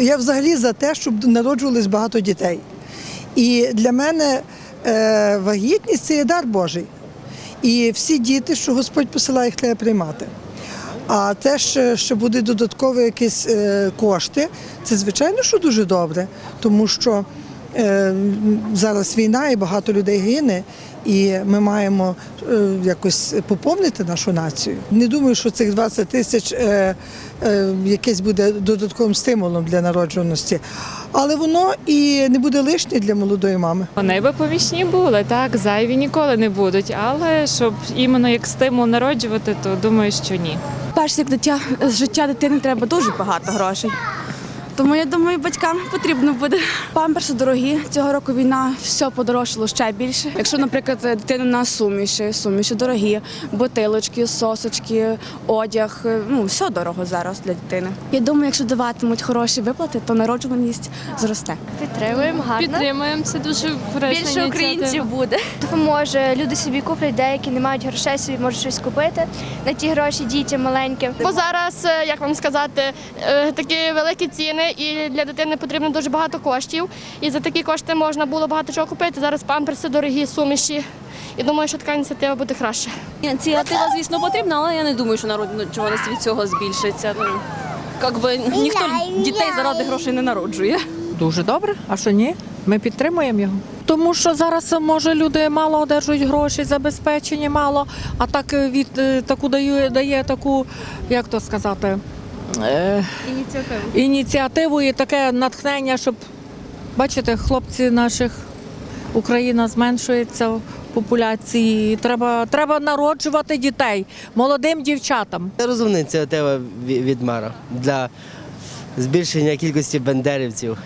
Я взагалі за те, щоб народжувалось багато дітей. І для мене е, вагітність це є дар Божий. І всі діти, що Господь посилає, їх треба приймати. А те, що, буде додаткові якісь е, кошти, це звичайно, що дуже добре, тому що е, зараз війна і багато людей гине, і ми маємо якось поповнити нашу націю. Не думаю, що цих 20 тисяч е, якесь буде додатковим стимулом для народжуваності, але воно і не буде лишнє для молодої мами. Вони би помічні були, так, зайві ніколи не будуть, але щоб іменно як стимул народжувати, то думаю, що ні. Перше, як дитя з життя дитини треба дуже багато грошей. Тому я думаю, батькам потрібно буде. Памперси дорогі. Цього року війна все подорожчало ще більше. Якщо, наприклад, дитина на суміші, суміші дорогі, бутилочки, сосочки, одяг, ну все дорого зараз для дитини. Я думаю, якщо даватимуть хороші виплати, то народжуваність зросте. Підтримуємо гарно. Підтримуємо це дуже корисна Більше українців буде. Допоможе. Люди собі куплять, деякі не мають грошей, собі можуть щось купити на ті гроші дітям маленьким. Бо зараз, е, як вам сказати, е, такі великі ціни, і для дитини потрібно дуже багато коштів. І за такі кошти можна було багато чого купити. Зараз памперси дорогі, суміші. І думаю, що така ініціатива буде краще. Ініціатива, звісно, потрібна, але я не думаю, що народжуваність від цього збільшиться. Ну, як би ніхто дітей заради грошей не народжує. Дуже добре, а що ні? Ми підтримуємо його. Тому що зараз може люди мало одержують гроші, забезпечені мало, а так е, від е, таку дає, дає таку, як то сказати, е, Ініціатива. ініціативу і таке натхнення, щоб бачите, хлопці наших Україна зменшується в популяції. і Треба, треба народжувати дітей молодим дівчатам. Це розумна ініціатива ві- від мера для збільшення кількості бендерівців.